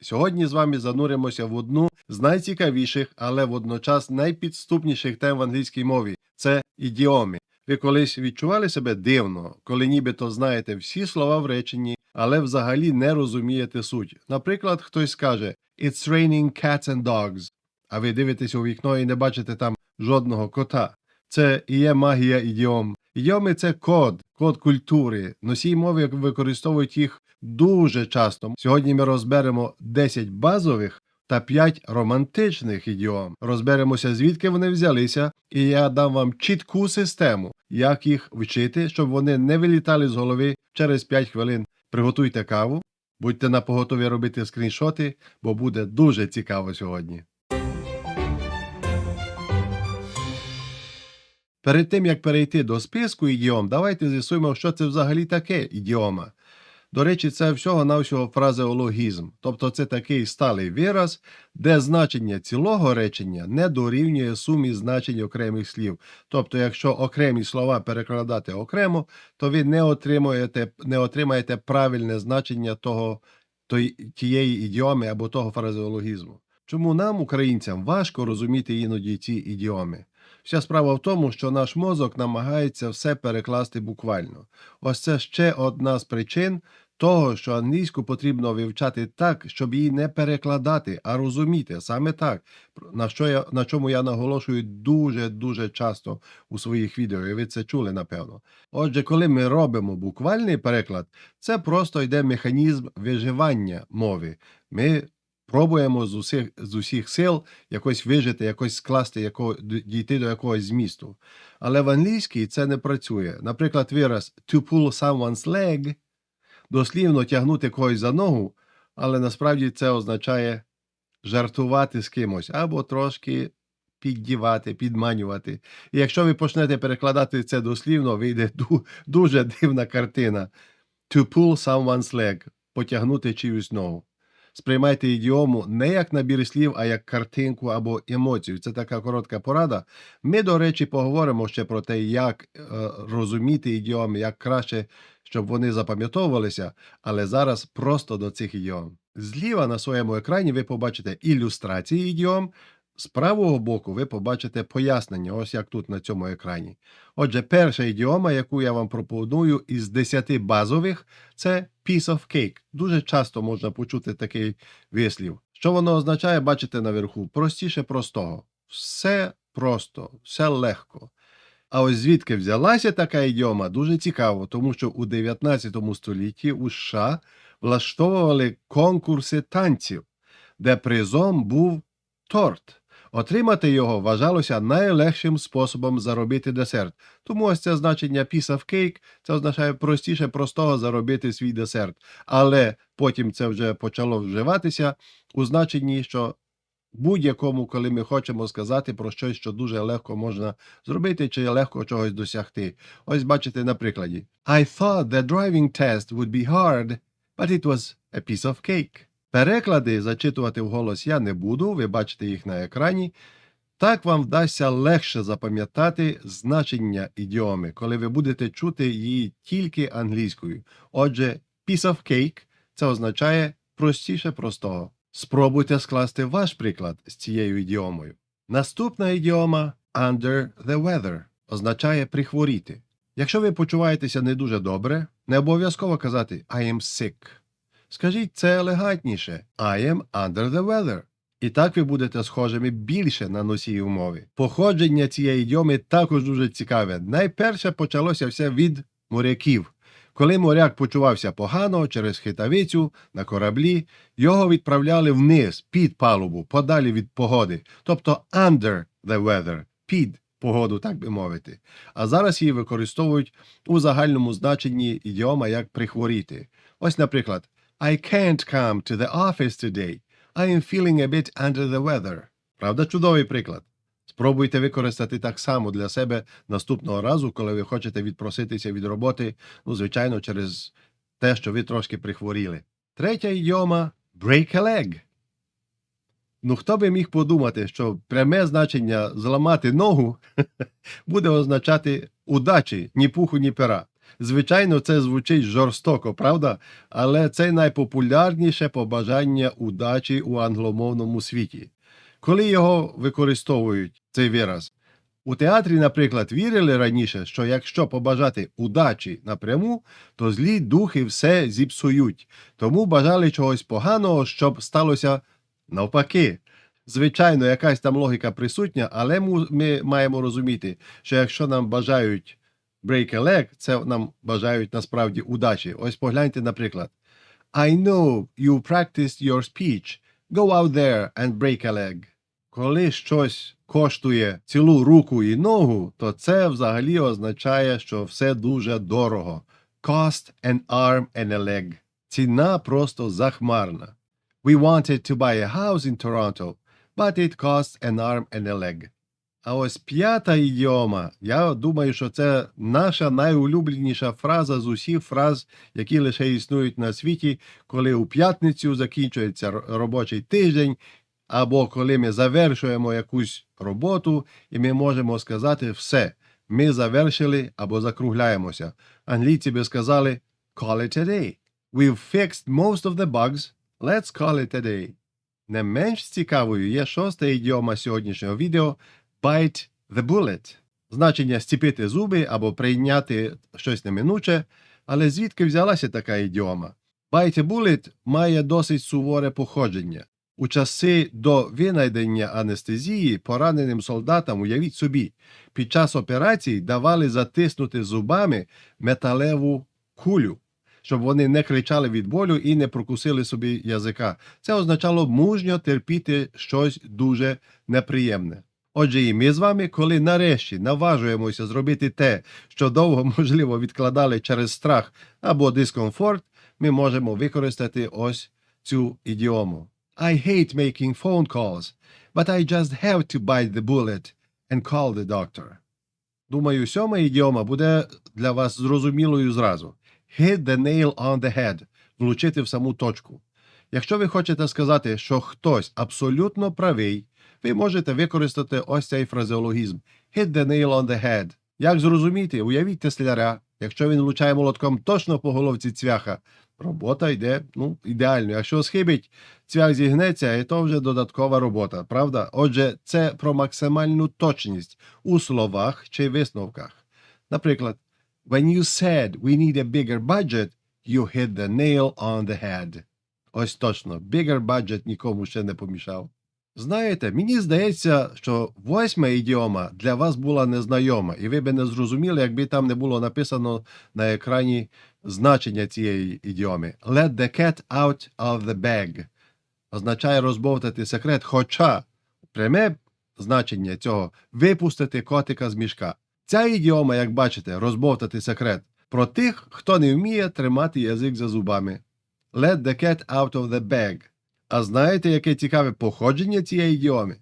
Сьогодні з вами зануримося в одну з найцікавіших, але водночас найпідступніших тем в англійській мові це ідіоми. Ви колись відчували себе дивно, коли нібито знаєте всі слова в реченні, але взагалі не розумієте суть. Наприклад, хтось скаже It's raining cats and dogs, а ви дивитесь у вікно і не бачите там жодного кота. Це і є магія ідіом. Ідіоми це код, код культури. Носії мови використовують їх дуже часто. Сьогодні ми розберемо 10 базових та 5 романтичних ідіом. Розберемося, звідки вони взялися, і я дам вам чітку систему, як їх вчити, щоб вони не вилітали з голови через 5 хвилин. Приготуйте каву, будьте на поготові робити скріншоти, бо буде дуже цікаво сьогодні. Перед тим як перейти до списку ідіом, давайте з'ясуємо, що це взагалі таке ідіома. До речі, це всього-навсього фразеологізм, тобто це такий сталий вираз, де значення цілого речення не дорівнює сумі значень окремих слів. Тобто, якщо окремі слова перекладати окремо, то ви не отримуєте, не отримаєте правильне значення того, тієї ідіоми або того фразеологізму. Чому нам, українцям, важко розуміти іноді ці ідіоми? Вся справа в тому, що наш мозок намагається все перекласти буквально. Ось це ще одна з причин того, що англійську потрібно вивчати так, щоб її не перекладати, а розуміти саме так, на, що я, на чому я наголошую дуже-дуже часто у своїх відео, і ви це чули, напевно. Отже, коли ми робимо буквальний переклад, це просто йде механізм виживання мови. Ми пробуємо з усіх, з усіх сил якось вижити, якось скласти, яко, дійти до якогось змісту. Але в англійській це не працює. Наприклад, вираз to pull someone's leg дослівно тягнути когось за ногу, але насправді це означає жартувати з кимось або трошки піддівати, підманювати. І якщо ви почнете перекладати це дослівно, вийде дуже дивна картина. To pull someone's leg потягнути чиюсь ногу. Сприймайте ідіому не як набір слів, а як картинку або емоцію. Це така коротка порада. Ми, до речі, поговоримо ще про те, як е, розуміти ідіоми, як краще, щоб вони запам'ятовувалися, але зараз просто до цих ідіом. Зліва на своєму екрані ви побачите ілюстрації ідіом, з правого боку ви побачите пояснення, ось як тут на цьому екрані. Отже, перша ідіома, яку я вам пропоную із 10 базових, це piece of cake. Дуже часто можна почути такий вислів. Що воно означає, бачите наверху. Простіше простого. Все просто, все легко. А ось звідки взялася така ідіома, дуже цікаво, тому що у 19 столітті у США влаштовували конкурси танців, де призом був торт. Отримати його вважалося найлегшим способом заробити десерт. Тому ось це значення piece of cake це означає простіше простого заробити свій десерт. Але потім це вже почало вживатися у значенні, що будь-якому, коли ми хочемо сказати про щось, що дуже легко можна зробити, чи легко чогось досягти. Ось бачите на прикладі. I thought the driving test would be hard, but it was a piece of cake. Переклади зачитувати вголос я не буду, ви бачите їх на екрані. Так вам вдасться легше запам'ятати значення ідіоми, коли ви будете чути її тільки англійською. Отже, piece of cake це означає простіше простого. Спробуйте скласти ваш приклад з цією ідіомою. Наступна ідіома under the weather означає прихворіти. Якщо ви почуваєтеся не дуже добре, не обов'язково казати I am sick. Скажіть це елегантніше I am under the weather. І так ви будете схожими більше на носіїв мови. Походження цієї ідіоми також дуже цікаве. Найперше почалося все від моряків. Коли моряк почувався погано через хитавицю на кораблі, його відправляли вниз під палубу, подалі від погоди, тобто under the weather, під погоду, так би мовити. А зараз її використовують у загальному значенні ідіома як прихворіти. Ось, наприклад, I can't come to the office today. I am feeling a bit under the weather. Правда, чудовий приклад. Спробуйте використати так само для себе наступного разу, коли ви хочете відпроситися від роботи, ну, звичайно, через те, що ви трошки прихворіли. Третя ідіома break a leg. Ну, хто би міг подумати, що пряме значення зламати ногу буде означати удачі ні пуху, ні пера. Звичайно, це звучить жорстоко, правда? Але це найпопулярніше побажання удачі у англомовному світі. Коли його використовують, цей вираз. У театрі, наприклад, вірили раніше, що якщо побажати удачі напряму, то злі духи все зіпсують, тому бажали чогось поганого, щоб сталося навпаки. Звичайно, якась там логіка присутня, але ми маємо розуміти, що якщо нам бажають break a leg, це нам бажають насправді удачі. Ось погляньте, наприклад. I know you practiced your speech. Go out there and break a leg. Коли щось коштує цілу руку і ногу, то це взагалі означає, що все дуже дорого. Cost an arm and a leg. Ціна просто захмарна. We wanted to buy a house in Toronto, but it cost an arm and a leg. А ось п'ята ідіома. Я думаю, що це наша найулюбленіша фраза з усіх фраз, які лише існують на світі, коли у п'ятницю закінчується робочий тиждень, або коли ми завершуємо якусь роботу, і ми можемо сказати все. Ми завершили або закругляємося. Англійці би сказали call it a day. We've fixed most of the bugs. Let's call it a day. Не менш цікавою є шоста ідіома сьогоднішнього відео bite the bullet. Значення стіпити зуби або прийняти щось неминуче. Але звідки взялася така ідіома? Bite a bullet має досить суворе походження. У часи до винайдення анестезії пораненим солдатам, уявіть собі, під час операцій давали затиснути зубами металеву кулю, щоб вони не кричали від болю і не прокусили собі язика. Це означало мужньо терпіти щось дуже неприємне. Отже, і ми з вами, коли нарешті наважуємося зробити те, що довго, можливо, відкладали через страх або дискомфорт, ми можемо використати ось цю ідіому. I hate making phone calls, but I just have to bite the bullet and call the doctor. Думаю, сьома ідіома буде для вас зрозумілою зразу. Hit the nail on the head – влучити в саму точку. Якщо ви хочете сказати, що хтось абсолютно правий, ви можете використати ось цей фразеологізм hit the nail on the head. Як зрозуміти, уявіть тесляря, якщо він влучає молотком точно по головці цвяха, робота йде ну, ідеально. Якщо схибить, цвях зігнеться, і то вже додаткова робота, правда? Отже, це про максимальну точність у словах чи висновках. Наприклад, when you said we need a bigger budget, you hit the nail on the head. Ось точно, bigger budget нікому ще не помішав. Знаєте, мені здається, що восьма ідіома для вас була незнайома, і ви би не зрозуміли, якби там не було написано на екрані значення цієї ідіоми. Let the cat out of the bag означає розбовтати секрет, хоча пряме значення цього випустити котика з мішка. Ця ідіома, як бачите, розбовтати секрет про тих, хто не вміє тримати язик за зубами. Let the cat out of the bag. А знаєте, яке цікаве походження цієї ідіоми?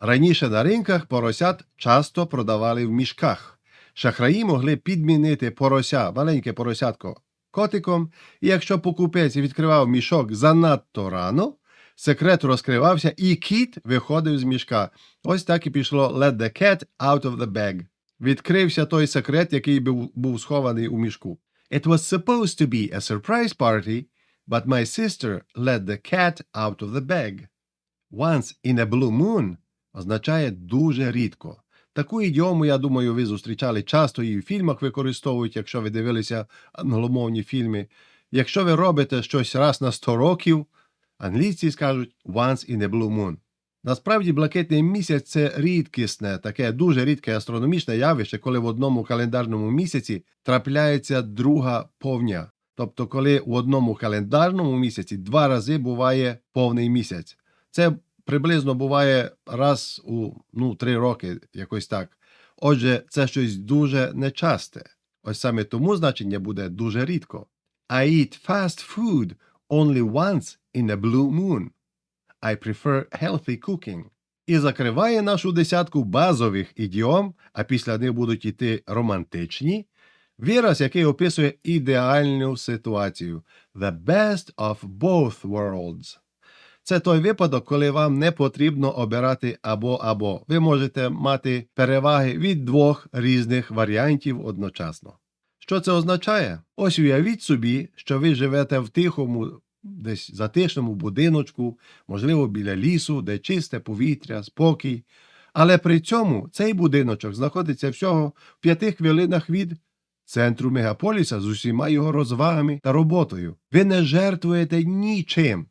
Раніше на ринках поросят часто продавали в мішках. Шахраї могли підмінити порося, маленьке поросятко, котиком, і якщо покупець відкривав мішок занадто рано, секрет розкривався, і кіт виходив з мішка. Ось так і пішло «Let the cat out of the bag». Відкрився той секрет, який був, схований у мішку. It was supposed to be a surprise party, but my sister let the cat out of the bag. Once in a blue moon означає дуже рідко. Таку ідіому, я думаю, ви зустрічали часто і в фільмах використовують, якщо ви дивилися англомовні фільми. Якщо ви робите щось раз на 100 років, англійці скажуть once in a blue moon. Насправді, блакитний місяць це рідкісне, таке дуже рідке астрономічне явище, коли в одному календарному місяці трапляється друга повня. Тобто, коли в одному календарному місяці два рази буває повний місяць. Це приблизно буває раз у ну, три роки, якось так. Отже, це щось дуже нечасте. Ось саме тому значення буде дуже рідко. I eat fast food only once in a blue moon. I prefer healthy cooking. І закриває нашу десятку базових ідіом, а після них будуть іти романтичні. Вираз, який описує ідеальну ситуацію. The best of both worlds. Це той випадок, коли вам не потрібно обирати або-або. Ви можете мати переваги від двох різних варіантів одночасно. Що це означає? Ось уявіть собі, що ви живете в тихому, десь затишному будиночку, можливо, біля лісу, де чисте повітря, спокій. Але при цьому цей будиночок знаходиться всього в п'яти хвилинах від центру мегаполіса з усіма його розвагами та роботою. Ви не жертвуєте нічим.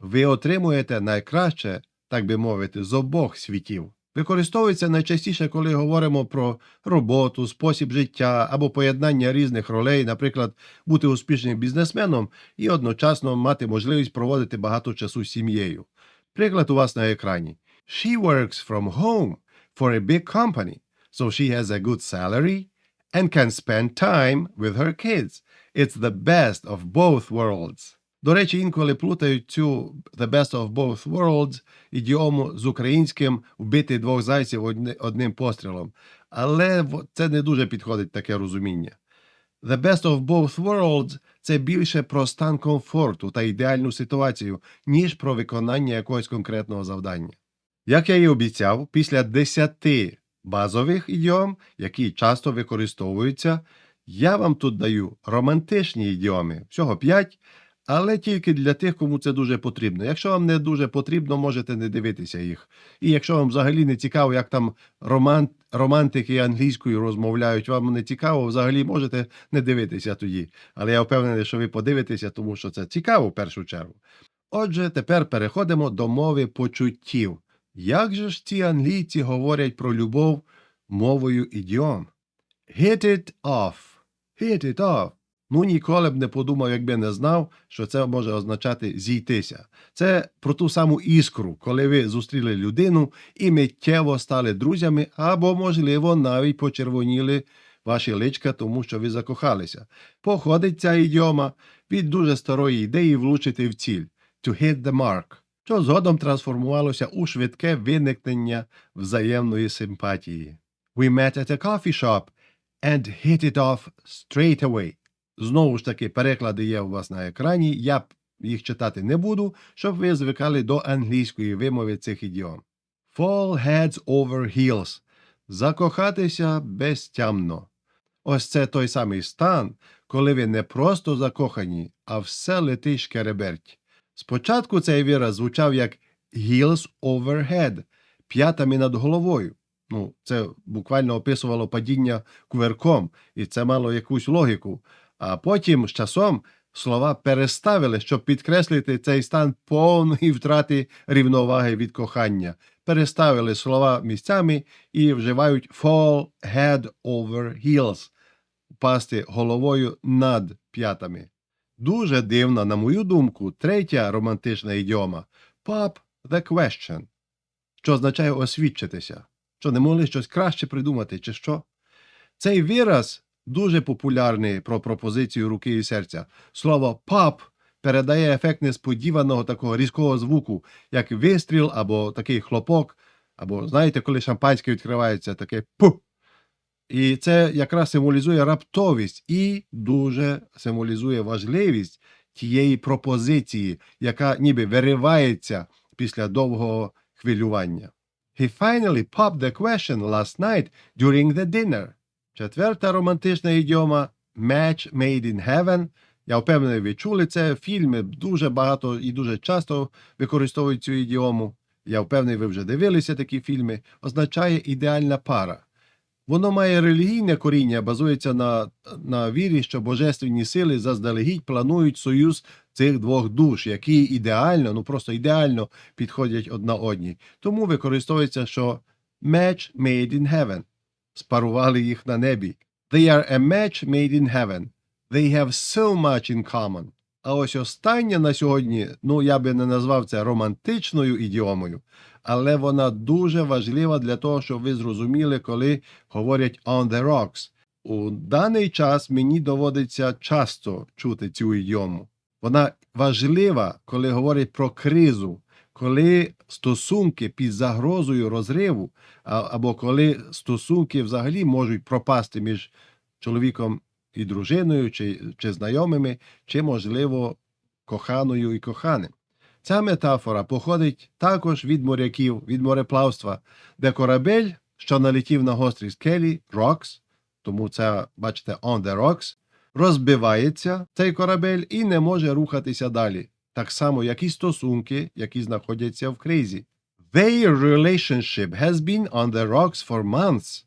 Ви отримуєте найкраще, так би мовити, з обох світів. Використовується найчастіше, коли говоримо про роботу, спосіб життя або поєднання різних ролей, наприклад, бути успішним бізнесменом і одночасно мати можливість проводити багато часу з сім'єю. Приклад у вас на екрані. She works from home for a big company, so she has a good salary and can spend time with her kids. It's the best of both worlds. До речі, інколи плутають цю «the best of both worlds» ідіому з українським «вбити двох зайців одним пострілом». Але це не дуже підходить таке розуміння. «The best of both worlds» – це більше про стан комфорту та ідеальну ситуацію, ніж про виконання якогось конкретного завдання. Як я і обіцяв, після 10 базових ідіом, які часто використовуються, я вам тут даю романтичні ідіоми, всього 5, але тільки для тих, кому це дуже потрібно. Якщо вам не дуже потрібно, можете не дивитися їх. І якщо вам взагалі не цікаво, як там роман... романтики англійською розмовляють, вам не цікаво, взагалі можете не дивитися тоді. Але я впевнений, що ви подивитеся, тому що це цікаво в першу чергу. Отже, тепер переходимо до мови почуттів. Як же ж ці англійці говорять про любов мовою ідіом? Hit it off. Hit it off. Ну, ніколи б не подумав, якби не знав, що це може означати зійтися. Це про ту саму іскру, коли ви зустріли людину і миттєво стали друзями, або, можливо, навіть почервоніли ваші личка, тому що ви закохалися. Походить ця ідіома від дуже старої ідеї влучити в ціль to hit the mark, що згодом трансформувалося у швидке виникнення взаємної симпатії. We met at a coffee shop and hit it off straight away. Знову ж таки, переклади є у вас на екрані. Я їх читати не буду, щоб ви звикали до англійської вимови цих ідіом. Fall heads over heels. Закохатися безтямно. Ось це той самий стан, коли ви не просто закохані, а все летить шкереберть. Спочатку цей вираз звучав як heels over head, п'ятами над головою. Ну, це буквально описувало падіння кувирком, і це мало якусь логіку. А потім з часом слова переставили, щоб підкреслити цей стан повної втрати рівноваги від кохання. Переставили слова місцями і вживають fall head over heels впасти головою над п'ятами. Дуже дивна, на мою думку, третя романтична ідіома pop the question, що означає освідчитися. Що не могли щось краще придумати, чи що? Цей вираз дуже популярний про пропозицію руки і серця. Слово pop передає ефект несподіваного такого різкого звуку, як вистріл або такий хлопок, або знаєте, коли шампанське відкривається, таке пу. І це якраз символізує раптовість і дуже символізує важливість тієї пропозиції, яка ніби виривається після довгого хвилювання. He finally popped the question last night during the dinner. Четверта романтична ідіома Match Made in Heaven. Я впевнений, ви чули це. Фільми дуже багато і дуже часто використовують цю ідіому. Я впевнений, ви вже дивилися такі фільми. Означає ідеальна пара. Воно має релігійне коріння, базується на, на вірі, що божественні сили заздалегідь планують союз цих двох душ, які ідеально, ну просто ідеально підходять одна одній. Тому використовується, що match made in heaven. Спарували їх на небі. They are a match made in heaven. They have so much in common. А ось останнє на сьогодні, ну я би не назвав це романтичною ідіомою, але вона дуже важлива для того, щоб ви зрозуміли, коли говорять on the rocks. У даний час мені доводиться часто чути цю ідіому. Вона важлива, коли говорять про кризу, коли стосунки під загрозою розриву, або коли стосунки взагалі можуть пропасти між чоловіком і дружиною, чи, чи знайомими, чи, можливо, коханою і коханим. Ця метафора походить також від моряків, від мореплавства, де корабель, що налетів на гострі скелі, rocks, тому це, бачите, on the rocks, розбивається цей корабель і не може рухатися далі. Так само, як і стосунки, які знаходяться в кризі. Their relationship has been on the rocks for months.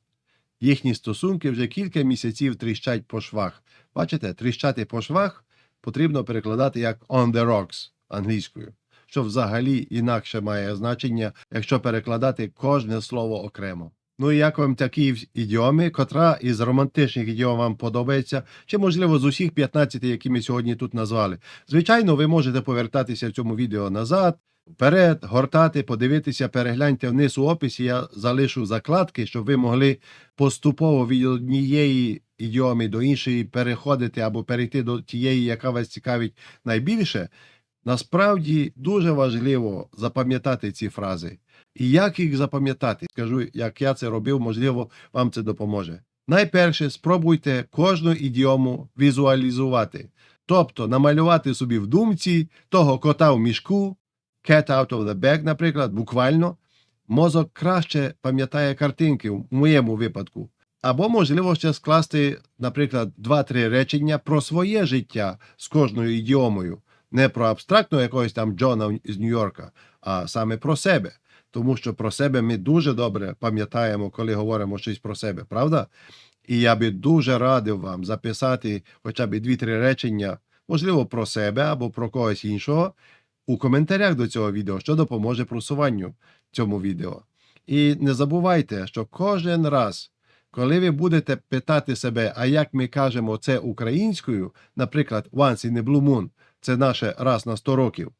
Їхні стосунки вже кілька місяців тріщать по швах. Бачите, тріщати по швах потрібно перекладати як on the rocks англійською, що взагалі інакше має значення, якщо перекладати кожне слово окремо. Ну і як вам такі ідіоми, котра із романтичних ідіом вам подобається, чи можливо з усіх 15, які ми сьогодні тут назвали. Звичайно, ви можете повертатися в цьому відео назад, вперед, гортати, подивитися, перегляньте вниз у описі. Я залишу закладки, щоб ви могли поступово від однієї ідіоми до іншої переходити або перейти до тієї, яка вас цікавить найбільше. Насправді дуже важливо запам'ятати ці фрази. І як їх запам'ятати? Скажу, як я це робив, можливо, вам це допоможе. Найперше, спробуйте кожну ідіому візуалізувати, тобто намалювати собі в думці того кота в мішку, cat out of the bag, наприклад, буквально. Мозок краще пам'ятає картинки в моєму випадку. Або, можливо, ще скласти, наприклад, два-три речення про своє життя з кожною ідіомою, не про абстрактного якогось там Джона з Нью-Йорка, а саме про себе. Тому що про себе ми дуже добре пам'ятаємо, коли говоримо щось про себе, правда? І я би дуже радив вам записати хоча б дві-три речення, можливо, про себе або про когось іншого, у коментарях до цього відео, що допоможе просуванню цьому відео. І не забувайте, що кожен раз, коли ви будете питати себе, а як ми кажемо це українською, наприклад, once in a blue moon, це наше раз на 100 років,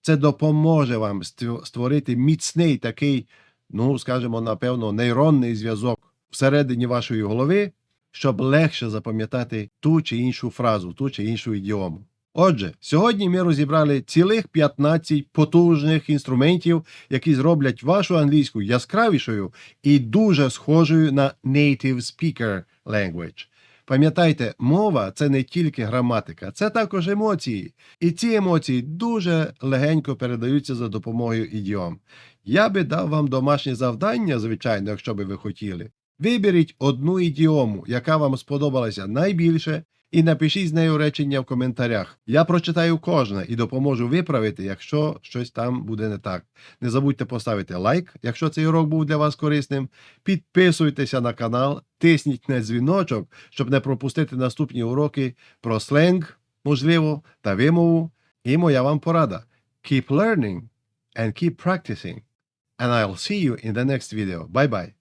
це допоможе вам створити міцний такий, ну, скажімо, напевно, нейронний зв'язок всередині вашої голови, щоб легше запам'ятати ту чи іншу фразу, ту чи іншу ідіому. Отже, сьогодні ми розібрали цілих 15 потужних інструментів, які зроблять вашу англійську яскравішою і дуже схожою на native speaker language. Пам'ятайте, мова це не тільки граматика, це також емоції. І ці емоції дуже легенько передаються за допомогою ідіом. Я би дав вам домашнє завдання, звичайно, якщо би ви хотіли. Виберіть одну ідіому, яка вам сподобалася найбільше, і напишіть з нею речення в коментарях. Я прочитаю кожне і допоможу виправити, якщо щось там буде не так. Не забудьте поставити лайк, якщо цей урок був для вас корисним. Підписуйтеся на канал, тисніть на дзвіночок, щоб не пропустити наступні уроки про сленг, можливо, та вимову. І моя вам порада. Keep learning and keep practicing. And I'll see you in the next video. Bye bye.